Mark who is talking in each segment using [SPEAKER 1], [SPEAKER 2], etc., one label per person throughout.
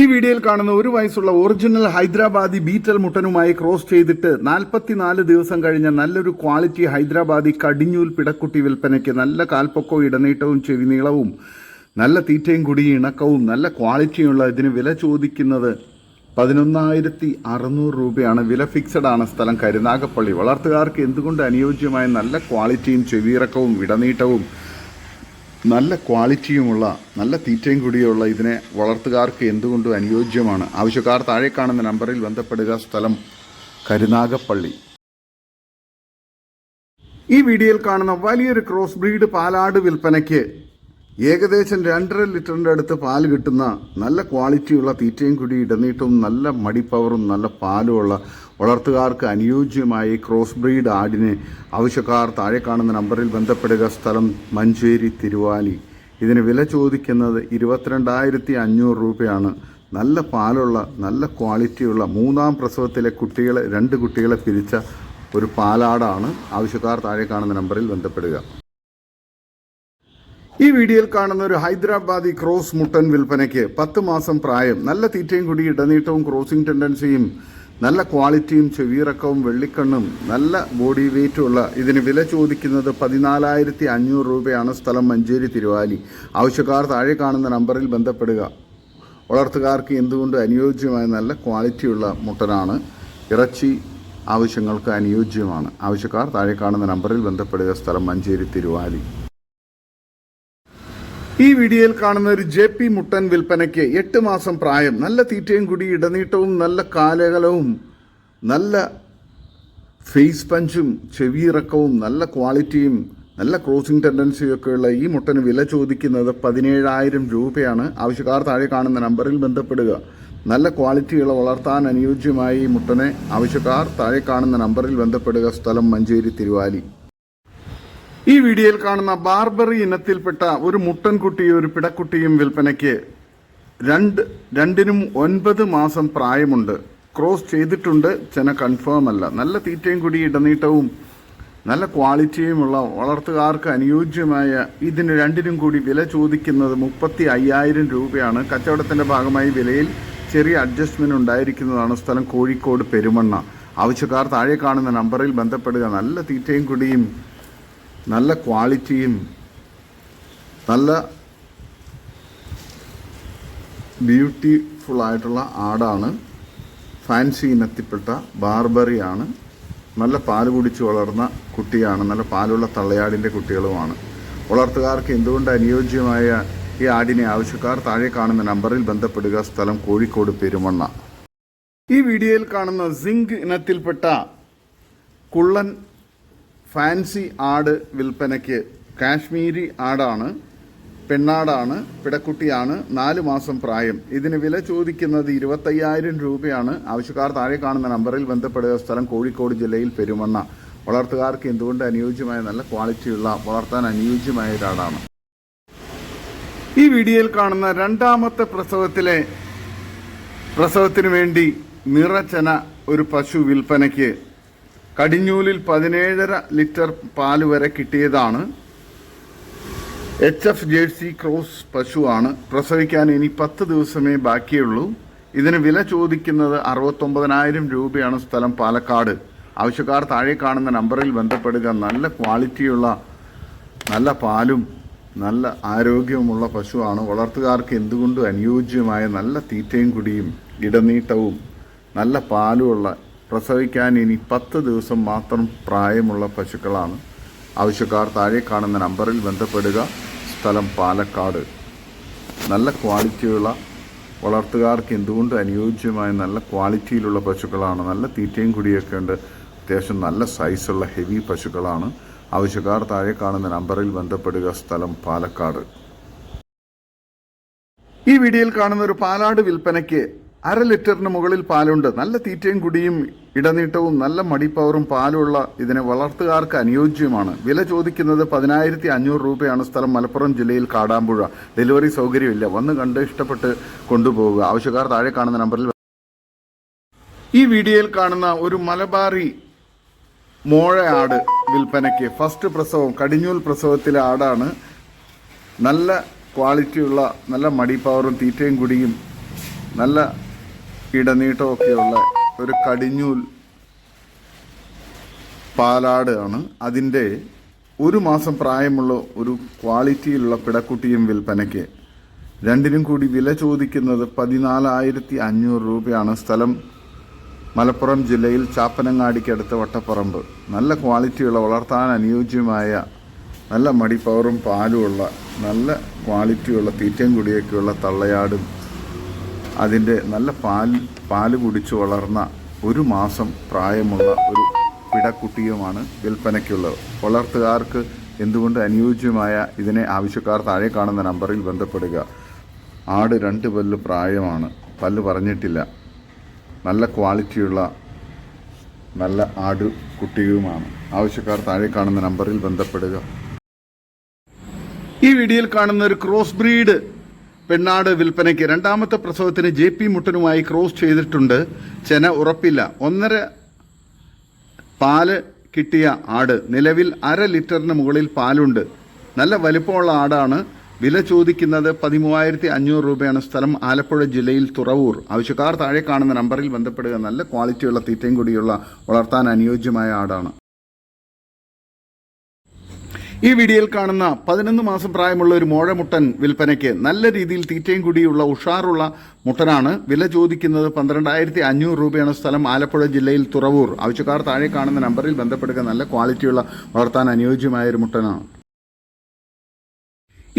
[SPEAKER 1] ഈ വീഡിയോയിൽ കാണുന്ന ഒരു വയസ്സുള്ള ഒറിജിനൽ ഹൈദരാബാദി ബീറ്റൽ മുട്ടനുമായി ക്രോസ് ചെയ്തിട്ട് നാൽപ്പത്തിനാല് ദിവസം കഴിഞ്ഞ നല്ലൊരു ക്വാളിറ്റി ഹൈദരാബാദി കടിഞ്ഞൂൽ പിടക്കുട്ടി വിൽപ്പനയ്ക്ക് നല്ല കാൽപ്പൊക്കവും ഇടനീട്ടവും ചെവിനീളവും നല്ല തീറ്റയും കൂടി ഇണക്കവും നല്ല ക്വാളിറ്റിയുള്ള ഇതിന് വില ചോദിക്കുന്നത് പതിനൊന്നായിരത്തി അറുന്നൂറ് രൂപയാണ്. വില ഫിക്സഡ് ആണ് സ്ഥലം. കരുനാഗപ്പള്ളി വളർത്തുകാർക്ക് എന്തുകൊണ്ട് അനുയോജ്യമായ നല്ല ക്വാളിറ്റിയും ചെവിയിറക്കവും ഇടനീട്ടവും നല്ല ക്വാളിറ്റിയുമുള്ള നല്ല തീറ്റയും കൂടിയുള്ള ഇതിനെ വളർത്തുകാർക്ക് എന്തുകൊണ്ടും അനുയോജ്യമാണ്. ആവശ്യക്കാർ താഴെ കാണുന്ന നമ്പറിൽ ബന്ധപ്പെടുക. സ്ഥലം കരുനാഗപ്പള്ളി. ഈ വീഡിയോയിൽ കാണുന്ന വലിയൊരു ക്രോസ് ബ്രീഡ് പാലാട് വിൽപ്പനയ്ക്ക് ഏകദേശം രണ്ടര ലിറ്ററിന്റെ അടുത്ത് പാൽ കിട്ടുന്ന നല്ല ക്വാളിറ്റിയുള്ള തീറ്റയും കൂടി ഇടനീട്ടവും നല്ല മടിപ്പവറും നല്ല പാലുമുള്ള വളർത്തുകാർക്ക് അനുയോജ്യമായി ക്രോസ് ബ്രീഡ് ആടിനെ ആവശ്യക്കാർ താഴെ കാണുന്ന നമ്പറിൽ ബന്ധപ്പെടുക. സ്ഥലം മഞ്ചേരി തിരുവാലി. ഇതിന് വില ചോദിക്കുന്നത് ഇരുപത്തിരണ്ടായിരത്തി അഞ്ഞൂറ് രൂപയാണ്. നല്ല പാലുള്ള നല്ല ക്വാളിറ്റിയുള്ള മൂന്നാം പ്രസവത്തിലെ കുട്ടികളെ രണ്ട് കുട്ടികളെ പിരിച്ച ഒരു പാലാടാണ് ആവശ്യക്കാർ താഴെ കാണുന്ന നമ്പറിൽ ബന്ധപ്പെടുക. ഈ വീഡിയോയിൽ കാണുന്ന ഒരു ഹൈദരാബാദി ക്രോസ് മുട്ടൻ വിൽപ്പനയ്ക്ക് പത്ത് മാസം പ്രായം. നല്ല തീറ്റയും കൂടി ഇടനീട്ടവും ക്രോസിംഗ് ടെൻഡൻസിയും നല്ല ക്വാളിറ്റിയും ചെവിയിറക്കവും വെള്ളിക്കണ്ണും നല്ല ബോഡി വെയ്റ്റുമുള്ള ഇതിന് വില ചോദിക്കുന്നത് പതിനാലായിരത്തി അഞ്ഞൂറ് രൂപയാണ് സ്ഥലം മഞ്ചേരി തിരുവാലി. ആവശ്യക്കാർ താഴെ കാണുന്ന നമ്പറിൽ ബന്ധപ്പെടുക. വളർത്തുകാർക്ക് എന്തുകൊണ്ട് അനുയോജ്യമായ നല്ല ക്വാളിറ്റിയുള്ള മുട്ടനാണ്? ഇറച്ചി ആവശ്യങ്ങൾക്ക് അനുയോജ്യമാണ്. ആവശ്യക്കാർ താഴെ കാണുന്ന നമ്പറിൽ ബന്ധപ്പെടുക. സ്ഥലം മഞ്ചേരി തിരുവാലി. ഈ വീഡിയോയിൽ കാണുന്ന ഒരു ജെ പി മുട്ടൻ വിൽപ്പനയ്ക്ക് എട്ട് മാസം പ്രായം നല്ല തീറ്റയും കൂടി ഇടനീട്ടവും നല്ല കാലകലവും നല്ല ഫേസ് പഞ്ചും ചെവിയിറക്കവും നല്ല ക്വാളിറ്റിയും നല്ല ക്രോസിംഗ് ടെൻഡൻസിയും ഒക്കെയുള്ള ഈ മുട്ടന് വില ചോദിക്കുന്നത് പതിനേഴായിരം രൂപയാണ്. ആവശ്യക്കാർ താഴെ കാണുന്ന നമ്പറിൽ ബന്ധപ്പെടുക. നല്ല ക്വാളിറ്റിയുള്ള വളർത്താൻ അനുയോജ്യമായ ഈ മുട്ടനെ ആവശ്യക്കാർ താഴെ കാണുന്ന നമ്പറിൽ ബന്ധപ്പെടുക. സ്ഥലം മഞ്ചേരി തിരുവാലി. ഈ വീഡിയോയിൽ കാണുന്ന ബാർബറി ഇനത്തിൽപ്പെട്ട ഒരു മുട്ടൻകുട്ടിയും ഒരു പിടക്കുട്ടിയും വിൽപ്പനയ്ക്ക് രണ്ട് രണ്ടിനും ഒൻപത് മാസം പ്രായമുണ്ട്. ക്രോസ് ചെയ്തിട്ടുണ്ട്. ചെന കൺഫേം അല്ല. നല്ല തീറ്റയും കൂടി ഇടനീട്ടവും നല്ല ക്വാളിറ്റിയുമുള്ള വളർത്തുകാർക്ക് അനുയോജ്യമായ ഇതിന് രണ്ടിനും കൂടി വില ചോദിക്കുന്നത് മുപ്പത്തി അയ്യായിരം രൂപയാണ്. കച്ചവടത്തിന്റെ ഭാഗമായി വിലയിൽ ചെറിയ അഡ്ജസ്റ്റ്മെന്റ് ഉണ്ടായിരിക്കുന്നതാണ് സ്ഥലം കോഴിക്കോട് പെരുമണ്ണ. ആവശ്യക്കാർ താഴെ കാണുന്ന നമ്പറിൽ ബന്ധപ്പെടുക. നല്ല തീറ്റയും കുടിയും നല്ല ക്വാളിറ്റിയും നല്ല ബ്യൂട്ടിഫുൾ ആയിട്ടുള്ള ആടാണ്. ഫാൻസി ഇനത്തിൽപ്പെട്ട ബാർബറിയാണ്. നല്ല പാൽ കുടിച്ച് വളർന്ന കുട്ടിയാണ്. നല്ല പാലുള്ള തള്ളയാടിന്റെ കുട്ടികളുമാണ്. വളർത്തുകാർക്ക് എന്തുകൊണ്ട് അനുയോജ്യമായ ഈ ആടിനെ ആവശ്യക്കാർ താഴെ കാണുന്ന നമ്പറിൽ ബന്ധപ്പെടുക? സ്ഥലം കോഴിക്കോട് പെരുമണ്ണ. ഈ വീഡിയോയിൽ കാണുന്ന സിങ്ക് ഇനത്തിൽപ്പെട്ട കുള്ളൻ ഫാൻസി ആട് വിൽപ്പനയ്ക്ക് കാശ്മീരി ആടാണ് പെണ്ണാടാണ് പിടക്കുട്ടിയാണ് നാല് മാസം പ്രായം. ഇതിന് വില ചോദിക്കുന്നത് ഇരുപത്തയ്യായിരം രൂപയാണ്. ആവശ്യക്കാർ താഴെ കാണുന്ന നമ്പറിൽ ബന്ധപ്പെടുക. സ്ഥലം കോഴിക്കോട് ജില്ലയിൽ പെരുമണ്ണ. വളർത്തുകാർക്ക് എന്തുകൊണ്ട് അനുയോജ്യമായ നല്ല ക്വാളിറ്റിയുള്ള വളർത്താൻ അനുയോജ്യമായ ഒരാടാണ് ഈ വീഡിയോയിൽ കാണുന്ന രണ്ടാമത്തെ പ്രസവത്തിലെ പ്രസവത്തിന് വേണ്ടി നിറച്ചന ഒരു പശു വിൽപ്പനയ്ക്ക് കടിഞ്ഞൂലിൽ പതിനേഴര ലിറ്റർ പാൽ വരെ കിട്ടിയതാണ്. എച്ച് എഫ് ജേഴ്സി ക്രോസ് പശുവാണ്. പ്രസവിക്കാൻ ഇനി പത്ത് ദിവസമേ ബാക്കിയുള്ളൂ. ഇതിന് വില ചോദിക്കുന്നത് അറുപത്തൊമ്പതിനായിരം രൂപയാണ് സ്ഥലം പാലക്കാട്. ആവശ്യക്കാർ താഴെ കാണുന്ന നമ്പറിൽ ബന്ധപ്പെടുക. നല്ല ക്വാളിറ്റിയുള്ള നല്ല പാലും നല്ല ആരോഗ്യവുമുള്ള പശുവാണ്. വളർത്തുകാർക്ക് എന്തുകൊണ്ടും അനുയോജ്യമായ നല്ല തീറ്റയും കുടിയും ഇടനീട്ടവും നല്ല പാലുമുള്ള പ്രസവിക്കാൻ ഇനി പത്ത് ദിവസം മാത്രം പ്രായമുള്ള പശുക്കളാണ്. ആവശ്യക്കാർ താഴെ കാണുന്ന നമ്പറിൽ ബന്ധപ്പെടുക. സ്ഥലം പാലക്കാട്. നല്ല ക്വാളിറ്റിയുള്ള വളർത്തുകാർക്ക് എന്തുകൊണ്ട് അനുയോജ്യമായ നല്ല ക്വാളിറ്റിയിലുള്ള പശുക്കളാണ്? നല്ല തീറ്റയും കുടിയൊക്കെ ഉണ്ട്. അത്യാവശ്യം നല്ല സൈസുള്ള ഹെവി പശുക്കളാണ്. ആവശ്യക്കാർ താഴെ കാണുന്ന നമ്പറിൽ ബന്ധപ്പെടുക. സ്ഥലം പാലക്കാട്. ഈ വീഡിയോയിൽ കാണുന്ന ഒരു പാലാട് വിൽപ്പനയ്ക്ക് അര ലിറ്ററിന് മുകളിൽ പാലുണ്ട്. നല്ല തീറ്റയും കുടിയും ഇടനീട്ടവും നല്ല മടിപ്പവറും പാലുള്ള ഇതിനെ വളർത്തുകാർക്ക് അനുയോജ്യമാണ്. വില ചോദിക്കുന്നത് പതിനായിരത്തി അഞ്ഞൂറ് രൂപയാണ് സ്ഥലം മലപ്പുറം ജില്ലയിൽ കാടാമ്പുഴ. ഡെലിവറി സൗകര്യമില്ല. വന്ന് കണ്ട് ഇഷ്ടപ്പെട്ട് കൊണ്ടുപോവുക. ആവശ്യക്കാർ താഴെ കാണുന്ന നമ്പറിൽ ഈ വീഡിയോയിൽ കാണുന്ന ഒരു മലബാറി മോഴ ആട് വിൽപ്പനയ്ക്ക് ഫസ്റ്റ് പ്രസവം കടിഞ്ഞൂൽ പ്രസവത്തിലെ ആടാണ്. നല്ല ക്വാളിറ്റിയുള്ള നല്ല മടിപ്പവറും തീറ്റയും കുടിയും നല്ല ഇടനീട്ടവും ഒക്കെയുള്ള ഒരു കടിഞ്ഞൂൽ പാലാട് ആണ്. അതിന്റെ ഒരു മാസം പ്രായമുള്ള ഒരു ക്വാളിറ്റിയിലുള്ള പിടക്കുട്ടിയും വിൽപ്പനയ്ക്ക്. രണ്ടിനും കൂടി വില ചോദിക്കുന്നത് പതിനാലായിരത്തി അഞ്ഞൂറ് രൂപയാണ്. സ്ഥലം മലപ്പുറം ജില്ലയിൽ ചാപ്പനങ്ങാടിക്കടുത്ത വട്ടപ്പറമ്പ്. നല്ല ക്വാളിറ്റിയുള്ള വളർത്താൻ അനുയോജ്യമായ നല്ല മടിപ്പവറും പാലുമുള്ള നല്ല ക്വാളിറ്റിയുള്ള തീറ്റയും കുടിയൊക്കെയുള്ള തള്ളയാടും അതിന്റെ നല്ല പാൽ പാൽ കുടിച്ച് വളർന്ന ഒരു മാസം പ്രായമുള്ള ഒരു പിടക്കുട്ടിയുമാണ് വിൽപ്പനയ്ക്കുള്ളത്. വളർത്തുകാർക്ക് എന്തുകൊണ്ട് അനുയോജ്യമായ ഇതിനെ ആവശ്യക്കാർ താഴെ കാണുന്ന നമ്പറിൽ ബന്ധപ്പെടുക. ആട് രണ്ട് പല്ല് പ്രായമാണ്. പല്ല് പറഞ്ഞിട്ടില്ല. നല്ല ക്വാളിറ്റിയുള്ള നല്ല ആട് കുട്ടിയുമാണ്. ആവശ്യക്കാർ താഴെ കാണുന്ന നമ്പറിൽ ബന്ധപ്പെടുക. ഈ വീഡിയോയിൽ കാണുന്ന ഒരു ക്രോസ് ബ്രീഡ് പെണ്ണാട് വിൽപ്പനയ്ക്ക് രണ്ടാമത്തെ പ്രസവത്തിന് ജെ പി മുട്ടനുമായി ക്രോസ് ചെയ്തിട്ടുണ്ട് ചെന ഉറപ്പില്ല. ഒന്നര പാൽ കിട്ടിയ ആട് നിലവിൽ അര ലിറ്ററിന് മുകളിൽ പാലുണ്ട്. നല്ല വലിപ്പമുള്ള ആടാണ്. വില ചോദിക്കുന്നത് പതിമൂവായിരത്തി അഞ്ഞൂറ് രൂപയാണ് സ്ഥലം ആലപ്പുഴ ജില്ലയിൽ തുറവൂർ. ആവശ്യക്കാർ താഴെ കാണുന്ന നമ്പറിൽ ബന്ധപ്പെടുക. നല്ല ക്വാളിറ്റിയുള്ള തീറ്റയും കൂടിയുള്ള വളർത്താൻ അനുയോജ്യമായ ആടാണ്. ഈ വീഡിയോയിൽ കാണുന്ന പതിനൊന്ന് മാസം പ്രായമുള്ള ഒരു മോഴമുട്ടൻ വിൽപ്പനയ്ക്ക് നല്ല രീതിയിൽ തീറ്റയും കൂടിയുള്ള ഉഷാറുള്ള മുട്ടനാണ് വില ചോദിക്കുന്നത് പന്ത്രണ്ടായിരത്തി അഞ്ഞൂറ് രൂപയാണ് സ്ഥലം ആലപ്പുഴ ജില്ലയിൽ തുറവൂർ. ആവശ്യക്കാർ താഴെ കാണുന്ന നമ്പറിൽ ബന്ധപ്പെടുക. നല്ല ക്വാളിറ്റിയുള്ള വളർത്താൻ അനുയോജ്യമായ ഒരു മുട്ടനാണ്.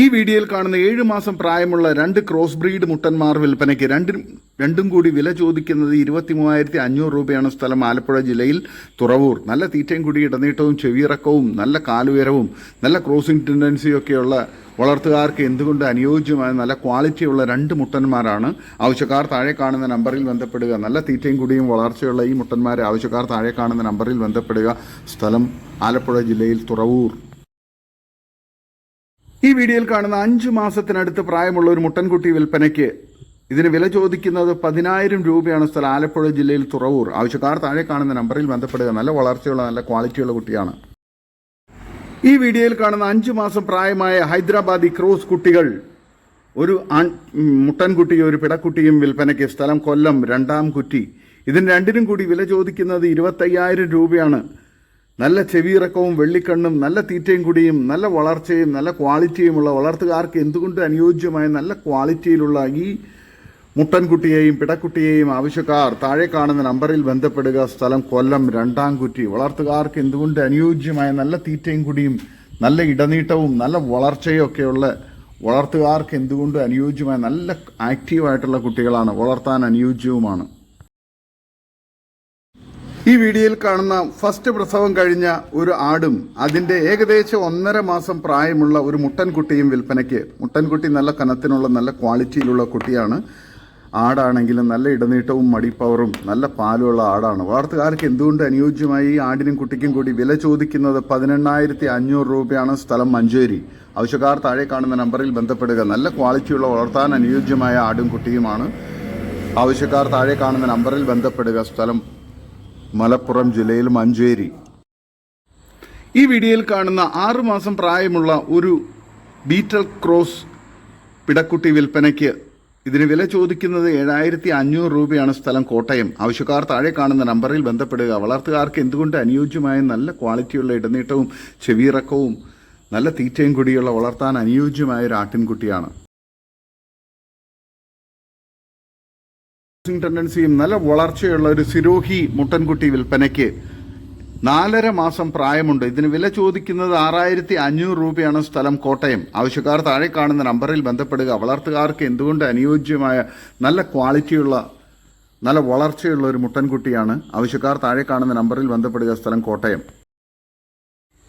[SPEAKER 1] ഈ വീഡിയോയിൽ കാണുന്ന ഏഴ് മാസം പ്രായമുള്ള രണ്ട് ക്രോസ് ബ്രീഡ് മുട്ടന്മാർ വിൽപ്പനയ്ക്ക് രണ്ടും രണ്ടും കൂടി വില ചോദിക്കുന്നത് ഇരുപത്തി മൂവായിരത്തി അഞ്ഞൂറ് രൂപയാണ് സ്ഥലം ആലപ്പുഴ ജില്ലയിൽ തുറവൂർ. നല്ല തീറ്റയും കൂടി ഇടനീട്ടവും ചെവിയിറക്കവും നല്ല കാലുയരവും നല്ല ക്രോസിംഗ് ടെൻഡൻസിയൊക്കെയുള്ള വളർത്തുകാർക്ക് എന്തുകൊണ്ട് അനുയോജ്യമായ നല്ല ക്വാളിറ്റിയുള്ള രണ്ട് മുട്ടന്മാരാണ് ആവശ്യക്കാർ താഴെ കാണുന്ന നമ്പറിൽ ബന്ധപ്പെടുക. നല്ല തീറ്റയും കൂടിയും വളർച്ചയുള്ള ഈ മുട്ടന്മാരെ ആവശ്യക്കാർ താഴെ കാണുന്ന നമ്പറിൽ ബന്ധപ്പെടുക. സ്ഥലം ആലപ്പുഴ ജില്ലയിൽ തുറവൂർ. ഈ വീഡിയോയിൽ കാണുന്ന അഞ്ചു മാസത്തിനടുത്ത് പ്രായമുള്ള ഒരു മുട്ടൻകുട്ടി വിൽപ്പനയ്ക്ക് ഇതിന് വില ചോദിക്കുന്നത് പതിനായിരം രൂപയാണ് സ്ഥലം. ആലപ്പുഴ ജില്ലയിൽ തുറവൂർ. ആവശ്യക്കാർ താഴെ കാണുന്ന നമ്പറിൽ ബന്ധപ്പെടുക. നല്ല വളർച്ചയുള്ള നല്ല ക്വാളിറ്റിയുള്ള കുട്ടിയാണ്. ഈ വീഡിയോയിൽ കാണുന്ന അഞ്ചു മാസം പ്രായമായ ഹൈദരാബാദി ക്രോസ് കുട്ടികൾ ഒരു മുട്ടൻകുട്ടിയും ഒരു പിടക്കുട്ടിയും വിൽപ്പനയ്ക്ക് സ്ഥലം കൊല്ലം രണ്ടാം കുറ്റി. ഇതിന് രണ്ടിനും കൂടി വില ചോദിക്കുന്നത് ഇരുപത്തയ്യായിരം രൂപയാണ്. നല്ല ചെവിയിറക്കവും വെള്ളിക്കണ്ണും നല്ല തീറ്റയും കുടിയും നല്ല വളർച്ചയും നല്ല ക്വാളിറ്റിയുമുള്ള വളർത്തുകാർക്ക് എന്തുകൊണ്ട് അനുയോജ്യമായ നല്ല ക്വാളിറ്റിയിലുള്ള ഈ മുട്ടൻകുട്ടിയെയും പിടക്കുട്ടിയെയും ആവശ്യക്കാർ താഴെ കാണുന്ന നമ്പറിൽ ബന്ധപ്പെടുക. സ്ഥലം കൊല്ലം രണ്ടാം കുറ്റി വളർത്തുകാർക്ക് എന്തുകൊണ്ട് അനുയോജ്യമായ നല്ല തീറ്റയും കൂടിയും നല്ല ഇടനീട്ടവും നല്ല വളർച്ചയും ഒക്കെയുള്ള വളർത്തുകാർക്ക് എന്തുകൊണ്ട് അനുയോജ്യമായ നല്ല ആക്റ്റീവായിട്ടുള്ള കുട്ടികളാണ് വളർത്താൻ അനുയോജ്യവുമാണ്. ഈ വീഡിയോയിൽ കാണുന്ന ഫസ്റ്റ് പ്രസവം കഴിഞ്ഞ ഒരു ആടും അതിന്റെ ഏകദേശം ഒന്നര മാസം പ്രായമുള്ള ഒരു മുട്ടൻകുട്ടിയും വിൽപ്പനയ്ക്ക്. മുട്ടൻകുട്ടി നല്ല കനത്തിനുള്ള നല്ല ക്വാളിറ്റിയിലുള്ള കുട്ടിയാണ്. ആടാണെങ്കിലും നല്ല ഇടനീട്ടവും മടിപ്പവറും നല്ല പാലുമുള്ള ആടാണ്. വളർത്തുകാർക്ക് എന്തുകൊണ്ട് അനുയോജ്യമായി ഈ ആടിനും കുട്ടിക്കും കൂടി വില ചോദിക്കുന്നത് പതിനെണ്ണായിരത്തി അഞ്ഞൂറ് രൂപയാണ് സ്ഥലം മഞ്ചേരി. ആവശ്യക്കാർ താഴെ കാണുന്ന നമ്പറിൽ ബന്ധപ്പെടുക. നല്ല ക്വാളിറ്റിയുള്ള വളർത്താൻ അനുയോജ്യമായ ആടും കുട്ടിയുമാണ്. ആവശ്യക്കാർ താഴെ കാണുന്ന നമ്പറിൽ ബന്ധപ്പെടുക. സ്ഥലം മലപ്പുറം ജില്ലയിൽ മഞ്ചേരി. ഈ വീഡിയോയിൽ കാണുന്ന ആറുമാസം പ്രായമുള്ള ഒരു ബീറ്റൽ ക്രോസ് പിടക്കുട്ടി വിൽപ്പനയ്ക്ക് ഇതിന് വില ചോദിക്കുന്നത് ഏഴായിരത്തി അഞ്ഞൂറ് രൂപയാണ് സ്ഥലം കോട്ടയം. ആവശ്യക്കാർ താഴെ കാണുന്ന നമ്പറിൽ ബന്ധപ്പെടുക. വളർത്തുകാർക്ക് എന്തുകൊണ്ട് അനുയോജ്യമായ നല്ല ക്വാളിറ്റിയുള്ള ഇടനീട്ടവും ചെവിയിറക്കവും നല്ല തീറ്റയും കൂടിയുള്ള വളർത്താൻ അനുയോജ്യമായ ഒരു ആട്ടിൻകുട്ടിയാണ്. ടെൻഡൻസിയും നല്ല വളർച്ചയുള്ള ഒരു സിരോഹി മുട്ടൻകുട്ടി വിൽപ്പനയ്ക്ക് നാലര മാസം പ്രായമുണ്ട്. ഇതിന് വില ചോദിക്കുന്നത് ആറായിരത്തി അഞ്ഞൂറ് രൂപയാണ് സ്ഥലം കോട്ടയം. ആവശ്യക്കാർ താഴെ കാണുന്ന നമ്പറിൽ ബന്ധപ്പെടുക. വളർത്തുകാർക്ക് എന്തുകൊണ്ട് അനുയോജ്യമായ നല്ല ക്വാളിറ്റിയുള്ള നല്ല വളർച്ചയുള്ള ഒരു മുട്ടൻകുട്ടിയാണ്? ആവശ്യക്കാർ താഴെ കാണുന്ന നമ്പറിൽ ബന്ധപ്പെടുക സ്ഥലം കോട്ടയം.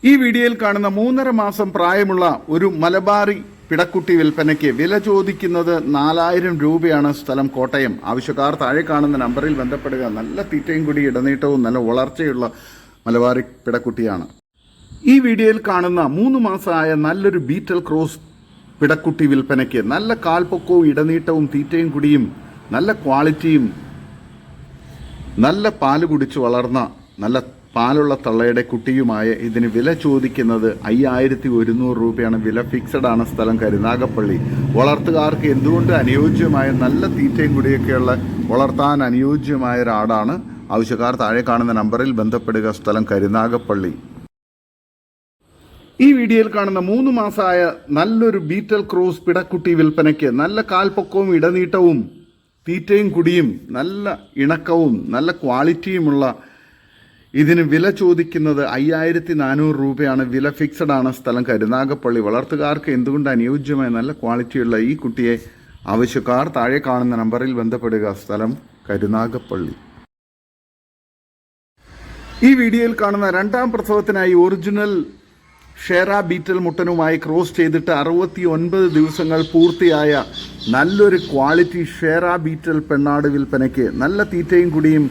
[SPEAKER 1] ഈ വീഡിയോയിൽ കാണുന്ന മൂന്നര മാസം പ്രായമുള്ള ഒരു മലബാറി പിടക്കുട്ടി വിൽപ്പനയ്ക്ക് വില ചോദിക്കുന്നത് നാലായിരം രൂപയാണ് സ്ഥലം കോട്ടയം. ആവശ്യക്കാർ താഴെ കാണുന്ന നമ്പറിൽ ബന്ധപ്പെടുക. നല്ല തീറ്റയും കൂടി ഇടനീട്ടവും നല്ല വളർച്ചയുള്ള മലബാറി പിടക്കുട്ടിയാണ്. ഈ വീഡിയോയിൽ കാണുന്ന മൂന്ന് മാസമായ നല്ലൊരു ബീറ്റൽ ക്രോസ് പിടക്കുട്ടി വിൽപ്പനയ്ക്ക് നല്ല കാൽപ്പൊക്കവും ഇടനീട്ടവും തീറ്റയും കുടിയും നല്ല ക്വാളിറ്റിയും നല്ല പാൽ കുടിച്ച് വളർന്ന നല്ല പാലുള്ള തള്ളയുടെ കുട്ടിയുമായ ഇതിന് വില ചോദിക്കുന്നത് അയ്യായിരത്തി ഒരുന്നൂറ് രൂപയാണ്. വില ഫിക്സഡ് ആണ് സ്ഥലം കരുനാഗപ്പള്ളി വളർത്തുകാർക്ക് എന്തുകൊണ്ട് അനുയോജ്യമായ നല്ല തീറ്റയും കുടിയൊക്കെയുള്ള വളർത്താൻ അനുയോജ്യമായ ഒരാടാണ് ആവശ്യക്കാർ താഴെ കാണുന്ന നമ്പറിൽ ബന്ധപ്പെടുക. സ്ഥലം കരുനാഗപ്പള്ളി ഈ വീഡിയോയിൽ കാണുന്ന മൂന്ന് മാസമായ നല്ലൊരു ബീറ്റൽ ക്രോസ് പിടക്കുട്ടി വിൽപ്പനയ്ക്ക് നല്ല കാൽപ്പൊക്കവും ഇടനീട്ടവും തീറ്റയും കുടിയും നല്ല ഇണക്കവും നല്ല ക്വാളിറ്റിയുമുള്ള ഇതിന് വില ചോദിക്കുന്നത് അയ്യായിരത്തി നാനൂറ് രൂപയാണ്. വില ഫിക്സഡ് ആണ് സ്ഥലം കരുനാഗപ്പള്ളി വളർത്തുകാർക്ക് എന്തുകൊണ്ട് അനുയോജ്യമായ നല്ല ക്വാളിറ്റിയുള്ള ഈ കുട്ടിയെ ആവശ്യക്കാർ താഴെ കാണുന്ന നമ്പറിൽ ബന്ധപ്പെടുക. സ്ഥലം കരുനാഗപ്പള്ളി ഈ വീഡിയോയിൽ കാണുന്ന രണ്ടാം പ്രസവത്തിനായി ഒറിജിനൽ ഷെറ ബീറ്റൽ മുട്ടനുമായി ക്രോസ് ചെയ്തിട്ട് അറുപത്തി ഒൻപത് ദിവസങ്ങൾ പൂർത്തിയായ നല്ലൊരു ക്വാളിറ്റി ഷെറ ബീറ്റൽ പെണ്ണാട് വിൽപ്പനയ്ക്ക് നല്ല തീറ്റയും കുടിയും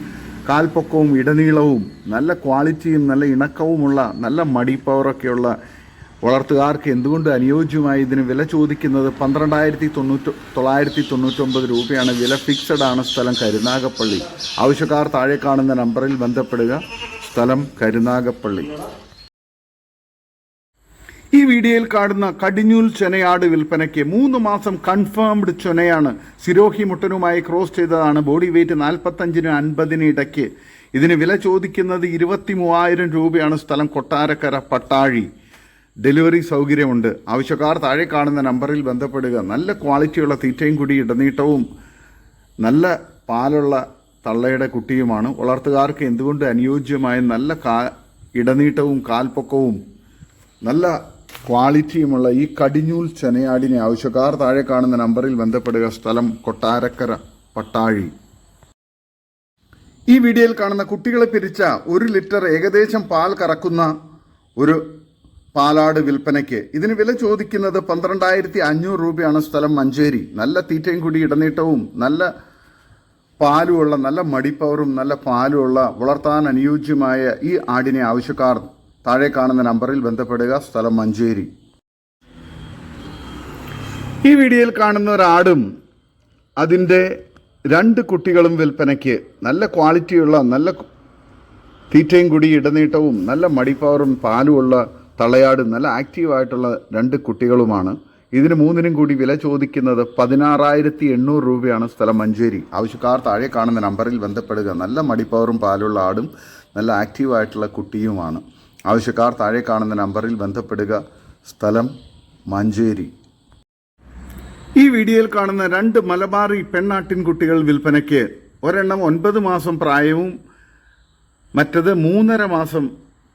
[SPEAKER 1] കാൽപ്പൊക്കവും ഇടനീളവും നല്ല ക്വാളിറ്റിയും നല്ല ഇണക്കവുമുള്ള നല്ല മടി പവറൊക്കെയുള്ള വളർത്തുകാർക്ക് എന്തുകൊണ്ട് അനുയോജ്യമായി ഇതിന് വില ചോദിക്കുന്നത്? പന്ത്രണ്ടായിരത്തി തൊണ്ണൂറ്റി തൊള്ളായിരത്തി തൊണ്ണൂറ്റൊമ്പത് രൂപയാണ് വില ഫിക്സഡ് ആണ് സ്ഥലം കരുനാഗപ്പള്ളി. ആവശ്യക്കാർ താഴെ കാണുന്ന നമ്പറിൽ ബന്ധപ്പെടുക. സ്ഥലം കരുനാഗപ്പള്ളി. ഈ വീഡിയോയിൽ കാണുന്ന കടിഞ്ഞൂൽ ചെനയാട് വിൽപ്പനയ്ക്ക് മൂന്ന് മാസം കൺഫേംഡ് ചൊനയാണ്. സിരോഹി മുട്ടനുമായി ക്രോസ് ചെയ്തതാണ്. ബോഡി വെയിറ്റ് നാൽപ്പത്തഞ്ചിനും അൻപതിന് ഇടയ്ക്ക്. ഇതിന് വില ചോദിക്കുന്നത് ഇരുപത്തി മൂവായിരം രൂപയാണ്. സ്ഥലം കൊട്ടാരക്കര പട്ടാഴി. ഡെലിവറി സൗകര്യമുണ്ട്. ആവശ്യക്കാർ താഴെ കാണുന്ന നമ്പറിൽ ബന്ധപ്പെടുക. നല്ല ക്വാളിറ്റിയുള്ള തീറ്റയും കൂടി ഇടനീട്ടവും നല്ല പാലുള്ള തള്ളയുടെ കുട്ടിയുമാണ്. വളർത്തുകാർക്ക് എന്തുകൊണ്ട് അനുയോജ്യമായ നല്ല കാ ഇടനീട്ടവും കാൽപ്പൊക്കവും നല്ല ക്വാളിറ്റിയുമുള്ള ഈ കടിഞ്ഞൂൽ ചെനയാടിനെ ആവശ്യക്കാർ താഴെ കാണുന്ന നമ്പറിൽ ബന്ധപ്പെടുക. സ്ഥലം കൊട്ടാരക്കര പട്ടാഴി. ഈ വീഡിയോയിൽ കാണുന്ന കുട്ടികളെ പിരിച്ച ഒരു ലിറ്റർ ഏകദേശം പാൽ കറക്കുന്ന ഒരു പാലാട് വിൽപ്പനയ്ക്ക്. ഇതിന് വില ചോദിക്കുന്നത് പന്ത്രണ്ടായിരത്തി അഞ്ഞൂറ് രൂപയാണ് സ്ഥലം മഞ്ചേരി. നല്ല തീറ്റയും കൂടി ഇടനീട്ടവും നല്ല പാലുമുള്ള നല്ല മടിപ്പവറും നല്ല പാലുമുള്ള വളർത്താൻ അനുയോജ്യമായ ഈ ആടിനെ ആവശ്യക്കാർ താഴെ കാണുന്ന നമ്പറിൽ ബന്ധപ്പെടുക. സ്ഥലം മഞ്ചേരി. ഈ വീഡിയോയിൽ കാണുന്ന ഒരാടും അതിന്റെ രണ്ട് കുട്ടികളും വിൽപ്പനയ്ക്ക് നല്ല ക്വാളിറ്റിയുള്ള നല്ല തീറ്റയും കുടി ഇടനീട്ടവും നല്ല മടിപ്പവറും പാലുമുള്ള തളയാടും നല്ല ആക്റ്റീവായിട്ടുള്ള രണ്ട് കുട്ടികളുമാണ്. ഇതിന് മൂന്നിനും കൂടി വില ചോദിക്കുന്നത് പതിനാറായിരത്തി എണ്ണൂറ് രൂപയാണ് സ്ഥലം മഞ്ചേരി. ആവശ്യക്കാർ താഴെ കാണുന്ന നമ്പറിൽ ബന്ധപ്പെടുക. നല്ല മടിപ്പവറും പാലുള്ള ആടും നല്ല ആക്റ്റീവായിട്ടുള്ള കുട്ടിയുമാണ്. ആവശ്യക്കാർ താഴെ കാണുന്ന നമ്പറിൽ ബന്ധപ്പെടുക. സ്ഥലം മഞ്ചേരി. ഈ വീഡിയോയിൽ കാണുന്ന രണ്ട് മലബാറി പെണ്ണാട്ടിൻ കുട്ടികൾ വിൽപ്പനയ്ക്ക് ഒരെണ്ണം ഒൻപത് മാസം പ്രായവും മറ്റത് മൂന്നര മാസം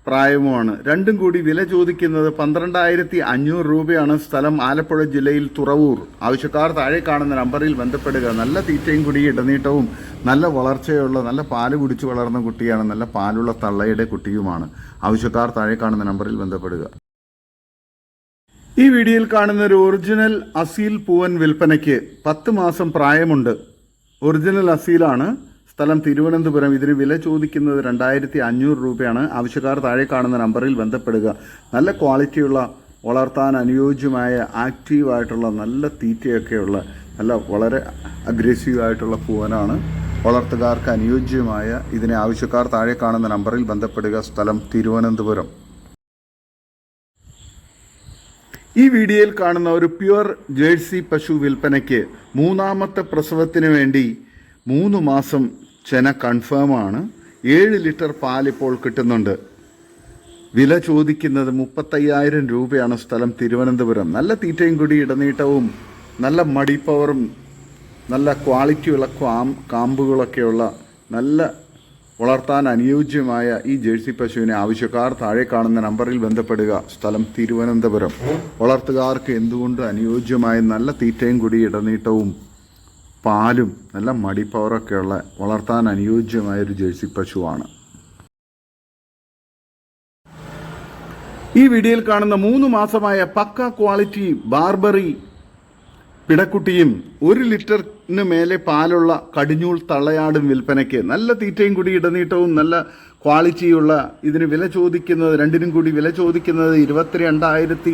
[SPEAKER 1] പ്രായവുമാണ്. രണ്ടും കൂടി വില ചോദിക്കുന്നത് പന്ത്രണ്ടായിരത്തി അഞ്ഞൂറ് രൂപയാണ് സ്ഥലം ആലപ്പുഴ ജില്ലയിൽ തുറവൂർ. ആവശ്യക്കാർ താഴെ കാണുന്ന നമ്പറിൽ ബന്ധപ്പെടുക. നല്ല തീറ്റയും കുടി ഇടനീട്ടവും നല്ല വളർച്ചയുള്ള നല്ല പാൽ കുടിച്ചു വളർന്ന കുട്ടിയാണ് നല്ല പാലുള്ള തള്ളയുടെ കുട്ടിയുമാണ്. ആവശ്യക്കാർ താഴെ കാണുന്ന നമ്പറിൽ ബന്ധപ്പെടുക. ഈ വീഡിയോയിൽ കാണുന്ന ഒരു ഒറിജിനൽ അസീൽ പൂവൻ വിൽപ്പനയ്ക്ക് പത്ത് മാസം പ്രായമുണ്ട്. ഒറിജിനൽ അസീലാണ്. സ്ഥലം തിരുവനന്തപുരം. ഇതിന് വില ചോദിക്കുന്നത് രണ്ടായിരത്തി അഞ്ഞൂറ് രൂപയാണ്. ആവശ്യക്കാർ താഴെ കാണുന്ന നമ്പറിൽ ബന്ധപ്പെടുക. നല്ല ക്വാളിറ്റിയുള്ള വളർത്താൻ അനുയോജ്യമായ ആക്റ്റീവായിട്ടുള്ള നല്ല തീറ്റയൊക്കെയുള്ള നല്ല വളരെ അഗ്രസീവായിട്ടുള്ള പൂവനാണ്. വളർത്തുകാർക്ക് അനുയോജ്യമായ ഇതിനെ ആവശ്യക്കാർ താഴെ കാണുന്ന നമ്പറിൽ ബന്ധപ്പെടുക. സ്ഥലം തിരുവനന്തപുരം. ഈ വീഡിയോയിൽ കാണുന്ന ഒരു പ്യുവർ ജേഴ്സി പശു വിൽപ്പനയ്ക്ക് മൂന്നാമത്തെ പ്രസവത്തിന് വേണ്ടി മൂന്ന് മാസം ചെന കൺഫേമാണ് ഏഴ് ലിറ്റർ പാൽ ഇപ്പോൾ കിട്ടുന്നുണ്ട്. വില ചോദിക്കുന്നത് മുപ്പത്തയ്യായിരം രൂപയാണ് സ്ഥലം തിരുവനന്തപുരം. നല്ല തീറ്റയും കൂടി ഇടനീട്ടവും നല്ല മടിപ്പവറും നല്ല ക്വാളിറ്റിയുള്ള ക്വാം കാമ്പുകളൊക്കെയുള്ള നല്ല വളർത്താൻ അനുയോജ്യമായ ഈ ജേഴ്സി പശുവിനെ ആവശ്യക്കാർ താഴെ കാണുന്ന നമ്പറിൽ ബന്ധപ്പെടുക. സ്ഥലം തിരുവനന്തപുരം. വളർത്തുകാർക്ക് എന്തുകൊണ്ട് അനുയോജ്യമായ നല്ല തീറ്റയും കൂടി ഇടനീട്ടവും പാലും നല്ല മടി മടിപ്പവറൊക്കെയുള്ള വളർത്താൻ അനുയോജ്യമായ ഒരു ജേഴ്സി പശുവാണ്. ഈ വീഡിയോയിൽ കാണുന്ന മൂന്ന് മാസമായ പക്ക ക്വാളിറ്റി ബാർബറി പിടക്കുട്ടിയും ഒരു ലിറ്ററിന് മേലെ പാലുള്ള കടിഞ്ഞൂൾ തള്ളയാടും വിൽപ്പനയ്ക്ക് നല്ല തീറ്റയും കൂടി ഇടനീട്ടവും നല്ല ക്വാളിറ്റിയുള്ള ഇതിന് വില ചോദിക്കുന്നത് രണ്ടിനും കൂടി വില ചോദിക്കുന്നത് ഇരുപത്തിരണ്ടായിരത്തി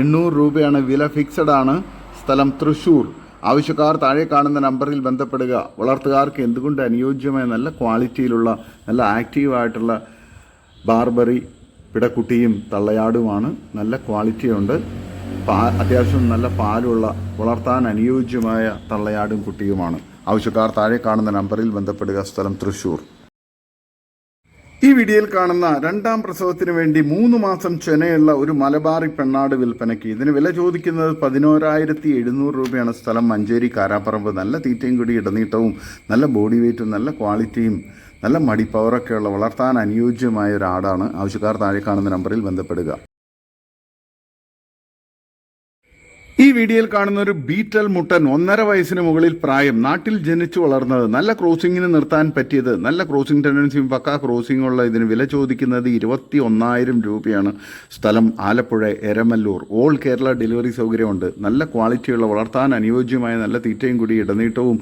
[SPEAKER 1] എണ്ണൂറ് രൂപയാണ്. വില ഫിക്സഡ് ആണ്. സ്ഥലം തൃശ്ശൂർ. ആവശ്യക്കാർ താഴെ കാണുന്ന നമ്പറിൽ ബന്ധപ്പെടുക. വളർത്തുകാർക്ക് എന്തുകൊണ്ട് അനുയോജ്യമായ നല്ല ക്വാളിറ്റിയിലുള്ള നല്ല ആക്റ്റീവായിട്ടുള്ള ബാർബറി പിടക്കുട്ടിയും തള്ളയാടുമാണ് നല്ല ക്വാളിറ്റിയുണ്ട്. പാ അത്യാവശ്യം നല്ല പാലുള്ള വളർത്താൻ അനുയോജ്യമായ തള്ളയാടും കുട്ടിയുമാണ്. ആവശ്യക്കാർ താഴെ കാണുന്ന നമ്പറിൽ ബന്ധപ്പെടുക. സ്ഥലം തൃശ്ശൂർ. ഈ വീഡിയോയിൽ കാണുന്ന രണ്ടാം പ്രസവത്തിന് വേണ്ടി മൂന്ന് മാസം ചെനയുള്ള ഒരു മലബാറി പെണ്ണാട് വിൽപ്പനയ്ക്ക്. ഇതിന് വില ചോദിക്കുന്നത് പതിനോരായിരത്തി എഴുന്നൂറ് രൂപയാണ്. സ്ഥലം മഞ്ചേരി കാരാപ്പറമ്പ്. നല്ല തീറ്റയും കൂടി ഇടനീട്ടവും നല്ല ബോഡി വെയ്റ്റും നല്ല ക്വാളിറ്റിയും നല്ല മടിപ്പവറൊക്കെയുള്ള വളർത്താൻ അനുയോജ്യമായ ഒരു ആടാണ് ആവശ്യക്കാർ താഴെ കാണുന്ന നമ്പറിൽ ബന്ധപ്പെടുക. ഈ വീഡിയോയിൽ കാണുന്ന ഒരു ബീറ്റൽ മുട്ടൻ ഒന്നര വയസ്സിന് മുകളിൽ പ്രായം നാട്ടിൽ ജനിച്ചു വളർന്നത് നല്ല ക്രോസിങ്ങിന് നിർത്താൻ പറ്റിയത് നല്ല ക്രോസിംഗ് ടെൻഡൻസിയും പക്കാ ക്രോസിംഗ് ഉള്ള ഇതിന് വില ചോദിക്കുന്നത് ഇരുപത്തി ഒന്നായിരം രൂപയാണ്. സ്ഥലം ആലപ്പുഴ എരമല്ലൂർ. ഓൾ കേരള ഡെലിവറി സൗകര്യമുണ്ട്. നല്ല ക്വാളിറ്റിയുള്ള വളർത്താൻ അനുയോജ്യമായ നല്ല തീറ്റയും കൂടി ഇടനീട്ടവും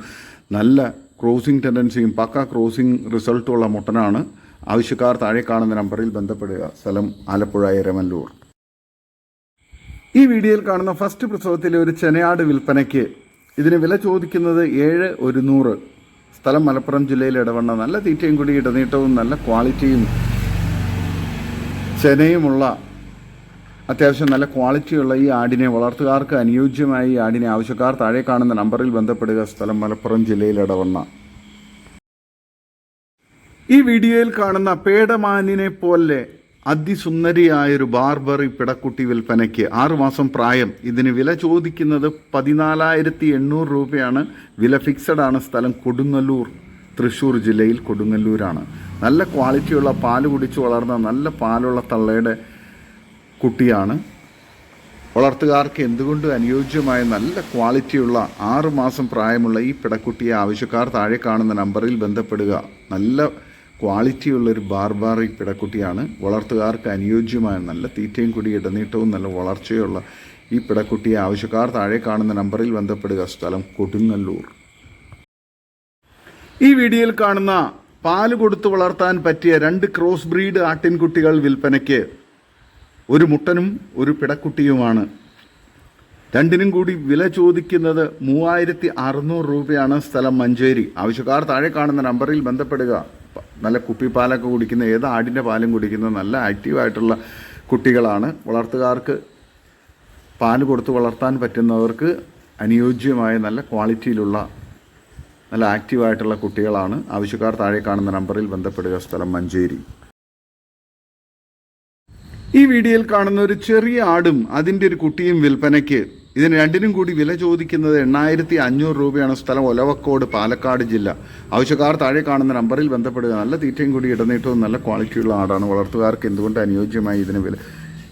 [SPEAKER 1] നല്ല ക്രോസിംഗ് ടെൻഡൻസിയും പക്കാ ക്രോസിംഗ് റിസൾട്ടുള്ള മുട്ടനാണ്. ആവശ്യക്കാർ താഴെ കാണുന്ന നമ്പറിൽ ബന്ധപ്പെടുക. സ്ഥലം ആലപ്പുഴ എരമല്ലൂർ. ഈ വീഡിയോയിൽ കാണുന്ന ഫസ്റ്റ് പ്രസവത്തിലെ ഒരു ചെനയാട് വിൽപ്പനയ്ക്ക് ഇതിന് വില ചോദിക്കുന്നത് ഏഴ് ഒരുന്നൂറ്. സ്ഥലം മലപ്പുറം ജില്ലയിൽ ഇടവണ്ണ. നല്ല തീറ്റയും കൂടി ഇടനീട്ടവും നല്ല ക്വാളിറ്റിയും ചെനയുമുള്ള അത്യാവശ്യം നല്ല ക്വാളിറ്റിയുള്ള ഈ ആടിനെ വളർത്തുകാർക്ക് അനുയോജ്യമായ ഈ ആടിനെ ആവശ്യക്കാർ താഴെ കാണുന്ന നമ്പറിൽ ബന്ധപ്പെടുക. സ്ഥലം മലപ്പുറം ജില്ലയിൽ ഇടവണ്ണ. ഈ വീഡിയോയിൽ കാണുന്ന പേടമാനിനെ പോലെ അതിസുന്ദരിയായൊരു ബാർബറി പിടക്കുട്ടി വിൽപ്പനയ്ക്ക് ആറുമാസം പ്രായം. ഇതിന് വില ചോദിക്കുന്നത് പതിനാലായിരത്തി എണ്ണൂറ് രൂപയാണ്. വില ഫിക്സഡ് ആണ്. സ്ഥലം കൊടുങ്ങല്ലൂർ തൃശ്ശൂർ ജില്ലയിൽ കൊടുങ്ങല്ലൂരാണ്. നല്ല ക്വാളിറ്റിയുള്ള പാൽ കുടിച്ച് വളർന്ന നല്ല പാലുള്ള തള്ളയുടെ കുട്ടിയാണ്. വളർത്തുകാർക്ക് എന്തുകൊണ്ടും അനുയോജ്യമായ നല്ല ക്വാളിറ്റിയുള്ള ആറുമാസം പ്രായമുള്ള ഈ പിടക്കുട്ടിയെ ആവശ്യക്കാർ താഴെ കാണുന്ന നമ്പറിൽ ബന്ധപ്പെടുക. നല്ല ക്വാളിറ്റിയുള്ള ഒരു ബാർബാറി പിടക്കുട്ടിയാണ്. വളർത്തുകാർക്ക് അനുയോജ്യമായ നല്ല തീറ്റയും കൂടി ഇടനീട്ടവും നല്ല വളർച്ചയുള്ള ഈ പിടക്കുട്ടിയെ ആവശ്യക്കാർ താഴെ കാണുന്ന നമ്പറിൽ ബന്ധപ്പെടുക. സ്ഥലം കൊടുങ്ങല്ലൂർ. ഈ വീഡിയോയിൽ കാണുന്ന പാൽ കൊടുത്തു വളർത്താൻ പറ്റിയ രണ്ട് ക്രോസ് ബ്രീഡ് ആട്ടിൻകുട്ടികൾ വിൽപ്പനയ്ക്ക് ഒരു മുട്ടനും ഒരു പിടക്കുട്ടിയുമാണ്. രണ്ടിനും കൂടി വില ചോദിക്കുന്നത് മൂവായിരത്തി അറുന്നൂറ് രൂപയാണ് സ്ഥലം മഞ്ചേരി. ആവശ്യക്കാർ താഴെ കാണുന്ന നമ്പറിൽ ബന്ധപ്പെടുക. നല്ല കുപ്പിപ്പാലൊക്കെ കുടിക്കുന്ന ഏത് ആടിന്റെ പാലും കുടിക്കുന്ന നല്ല ആക്റ്റീവായിട്ടുള്ള കുട്ടികളാണ്. വളർത്തുകാർക്ക് പാൽ കൊടുത്ത് വളർത്താൻ പറ്റുന്നവർക്ക് അനുയോജ്യമായ നല്ല ക്വാളിറ്റിയിലുള്ള നല്ല ആക്റ്റീവായിട്ടുള്ള കുട്ടികളാണ്. ആവശ്യക്കാർ താഴെ കാണുന്ന നമ്പറിൽ ബന്ധപ്പെടുക. സ്ഥലം മഞ്ചേരി. ഈ വീഡിയോയിൽ കാണുന്ന ഒരു ചെറിയ ആടും അതിന്റെ ഒരു കുട്ടിയും വിൽപ്പനയ്ക്ക് ഇതിന് രണ്ടിനും കൂടി വില ചോദിക്കുന്നത് എണ്ണായിരത്തി അഞ്ഞൂറ് രൂപയാണ് സ്ഥലം ഒലവക്കോട് പാലക്കാട് ജില്ല. ആവശ്യക്കാർ താഴെ കാണുന്ന നമ്പറിൽ ബന്ധപ്പെടുക. നല്ല തീറ്റയും കൂടി ഇടനീട്ടവും നല്ല ക്വാളിറ്റിയുള്ള ആടാണ് വളർത്തുകാർക്ക് എന്തുകൊണ്ട് അനുയോജ്യമായി ഇതിന് വില?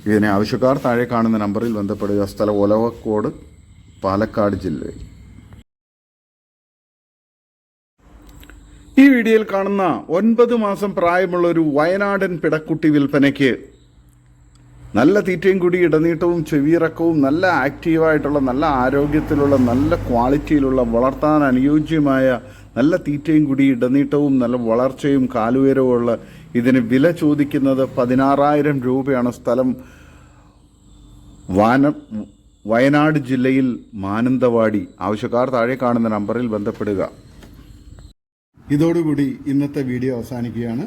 [SPEAKER 1] ഇതിനെ ആവശ്യക്കാർ താഴെ കാണുന്ന നമ്പറിൽ ബന്ധപ്പെടുക. സ്ഥലം ഒലവക്കോട് പാലക്കാട് ജില്ലയിൽ. ഈ വീഡിയോയിൽ കാണുന്ന ഒൻപത് മാസം പ്രായമുള്ള ഒരു വയനാടൻ പിടക്കുട്ടി വിൽപ്പനയ്ക്ക് നല്ല തീറ്റയും കൂടി ഇടനീട്ടവും ചെവിയിറക്കവും നല്ല ആക്റ്റീവായിട്ടുള്ള നല്ല ആരോഗ്യത്തിലുള്ള നല്ല ക്വാളിറ്റിയിലുള്ള വളർത്താൻ അനുയോജ്യമായ നല്ല തീറ്റയും കൂടി ഇടനീട്ടവും നല്ല വളർച്ചയും കാലുയരവും ഉള്ള ഇതിന് വില ചോദിക്കുന്നത് പതിനാറായിരം രൂപയാണ് സ്ഥലം. വാന വയനാട് ജില്ലയിൽ മാനന്തവാടി. ആവശ്യക്കാർ താഴെ കാണുന്ന നമ്പറിൽ ബന്ധപ്പെടുക.
[SPEAKER 2] ഇതോടുകൂടി ഇന്നത്തെ വീഡിയോ അവസാനിക്കുകയാണ്.